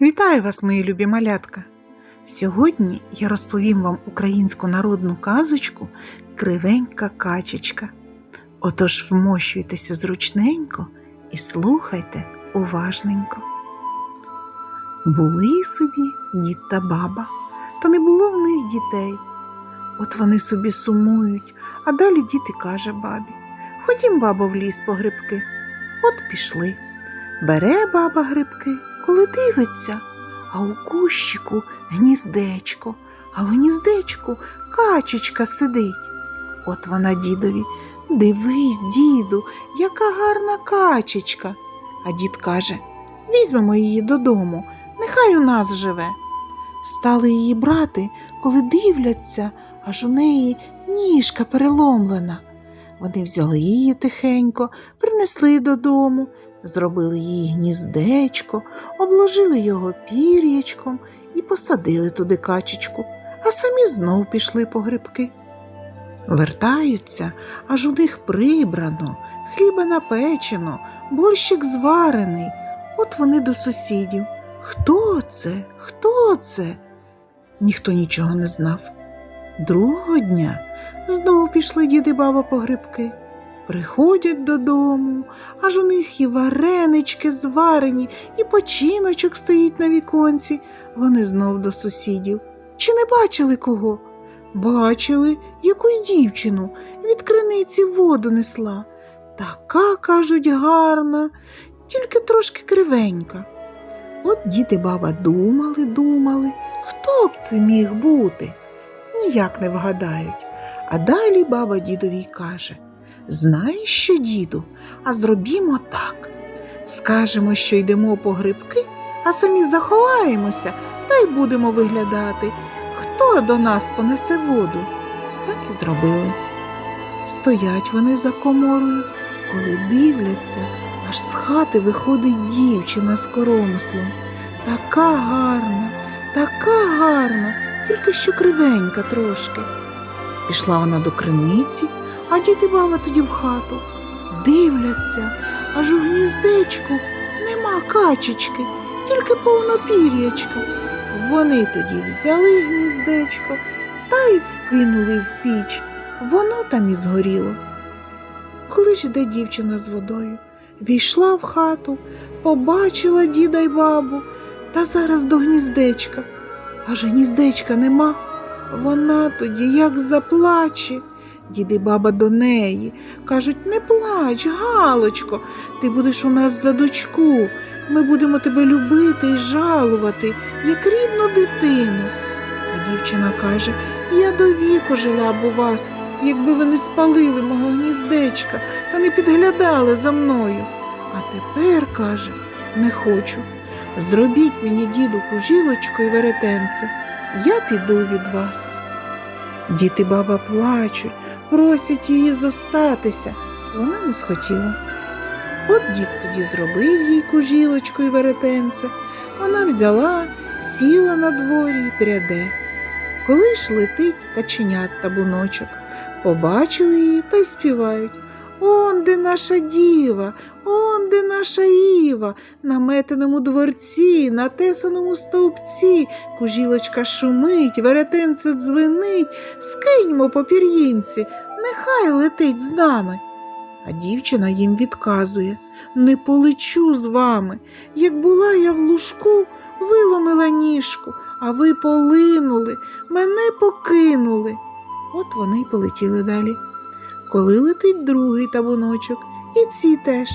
Вітаю вас, мої любі малятка! Сьогодні я розповім вам українську народну казочку Кривенька качечка. Отож вмощуйтеся зручненько і слухайте уважненько. Були собі дід та баба, та не було в них дітей. От вони собі сумують, а далі дід і каже бабі: Ходім, бабо, в ліс по грибки. От пішли. Бере баба грибки, коли дивиться, а у кущику гніздечко, а в гніздечку качечка сидить. От вона дідові, дивись, діду, яка гарна качечка. А дід каже: Візьмемо її додому, нехай у нас живе. Стали її брати, коли дивляться, аж у неї ніжка переломлена. Вони взяли її тихенько, принесли додому, зробили їй гніздечко, обложили його пір'ячком і посадили туди качечку, а самі знов пішли по грибки. Вертаються, аж у них прибрано, хліба напечено, борщик зварений. От вони до сусідів. Хто це? Хто це? Ніхто нічого не знав. Другого дня знову пішли дід і баба по грибки. Приходять додому, аж у них і варенички зварені, і починочок стоїть на віконці. Вони знов до сусідів. Чи не бачили кого? Бачили якусь дівчину від криниці воду несла. Така, кажуть, гарна, тільки трошки кривенька. От дід і баба думали, думали, хто б це міг бути? Ніяк не вгадають. А далі баба дідові каже Знаєш що, діду, а зробімо так. Скажемо, що йдемо по грибки, а самі заховаємося та й будемо виглядати, хто до нас понесе воду. Так і зробили. Стоять вони за коморою, коли дивляться, аж з хати виходить дівчина з коромислом. Така гарна, така гарна, тільки що кривенька трошки. Пішла вона до криниці, а дід і баба тоді в хату. Дивляться, аж у гніздечку нема качечки, тільки повно пір'ячка. Вони тоді взяли гніздечко та й вкинули в піч. Воно там і згоріло. Коли ж йде дівчина з водою, війшла в хату, побачила діда й бабу, та зараз до гніздечка. Аж гніздечка нема. Вона тоді як заплаче. Дід і баба до неї. Кажуть, не плач, Галочко, ти будеш у нас за дочку. Ми будемо тебе любити і жалувати, як рідну дитину. А дівчина каже, я до віку жила б у вас, якби ви не спалили мого гніздечка та не підглядали за мною. А тепер, каже, не хочу. Зробіть мені, діду, кужілочку і веретенце, я піду від вас. Дід і баба плачуть, просять її зостатися. Вона не схотіла. От дід тоді зробив їй кужілочку і веретенце. Вона взяла, сіла на дворі і пряде. Коли ж летить каченят табуночок, побачили її та й співають. Он де наша діва, он де наша Іва, на метеному дворці, на тесаному стовпці, кужілочка шумить, веретенце дзвенить, скиньмо по пір'їнці, нехай летить з нами. А дівчина їм відказує не полечу з вами. Як була я в лужку, виломила ніжку, а ви полинули, мене покинули. От вони й полетіли далі. Коли летить другий табуночок, і ці теж.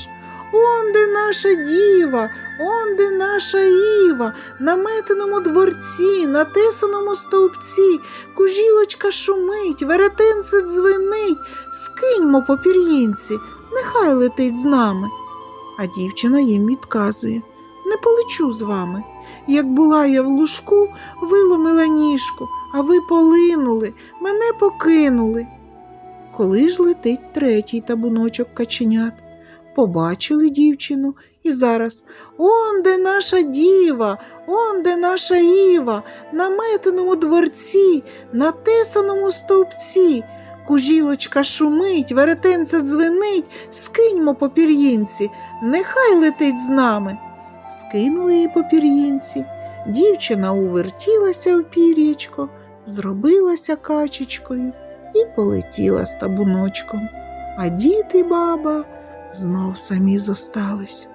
Он де наша діва, он де наша Іва, на метеному дворці, на тесаному стовпці, кужілочка шумить, веретенце дзвенить, скиньмо по пір'їнці, нехай летить з нами. А дівчина їм відказує не полечу з вами. Як була я в лужку, виломила ніжку, а ви полинули, мене покинули. Коли ж летить третій табуночок каченят, побачили дівчину і зараз он де наша діва, он де наша Іва, на метеному дворці, на тесаному стовпці. Кужілочка шумить, веретенце дзвенить, скиньмо по пір'їнці, нехай летить з нами. скинули її по пір'їнці. Дівчина увертілася в пір'ячко, зробилася качечкою і полетіла з табуночком. А діти й баба знов самі зостались.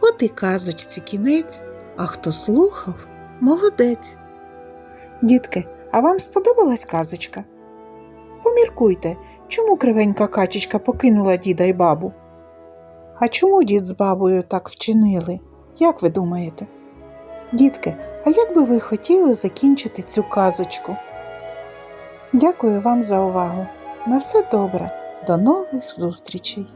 От і казочці кінець, а хто слухав, молодець. Дітки, а вам сподобалась казочка? Поміркуйте, чому кривенька качечка покинула діда й бабу? А чому дід з бабою так вчинили? Як ви думаєте? Дітки, а як би ви хотіли закінчити цю казочку? Дякую вам за увагу. На все добре. До нових зустрічей!